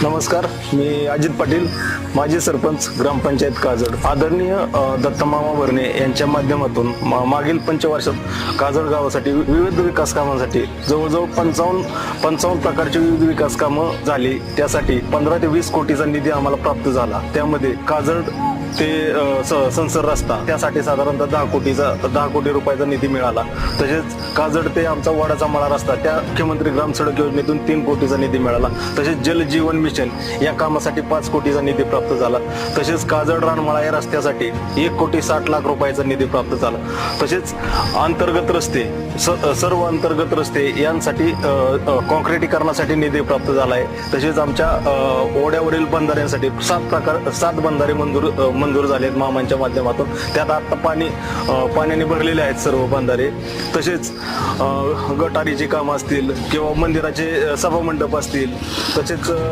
नमस्कार मी अजित पाटील माजी सरपंच ग्रामपंचायत काजड. आदरणीय दत्तमामा भरणे यांच्या माध्यमातून मा- मागील पंचवर्षात काजड गावासाठी वि- विविध विकास कामांसाठी जवळजवळ पंचावन्न पंचावन्न प्रकारची विविध विकास कामं झाली. त्यासाठी पंधरा ते वीस कोटीचा निधी आम्हाला प्राप्त झाला. त्यामध्ये काजड ते स- संसर रस्ता त्यासाठी साधारणतः दहा कोटीचा दहा कोटी रुपयाचा निधी मिळाला. तसेच काजड ते आमचा वाडाचा मळा रस्ता त्या मुख्यमंत्री ग्राम सडक योजनेतून तीन कोटीचा निधी मिळाला. तसेच जल जीवन मिशन या कामासाठी पाच कोटीचा निधी प्राप्त झाला. तसेच काजड रानमळा या रस्त्यासाठी एक कोटी साठ लाख रुपयाचा निधी प्राप्त झाला. तसेच अंतर्गत रस्ते स- सर्व अंतर्गत रस्ते यांसाठी कॉन्क्रिटीकरणासाठी निधी प्राप्त झाला आहे तसेच आमच्या ओढ्यावरील बंधाऱ्यांसाठी सात प्रकार सात बंधारे मंजूर मंजूर झाले आहेत मामांच्या माध्यमातून. त्यात आत्ता पाणी पाण्याने भरलेले आहेत सर्व बंधारे. तसेच गटारीचे गटारीची कामं असतील किंवा मंदिराचे सभामंडप असतील तसेच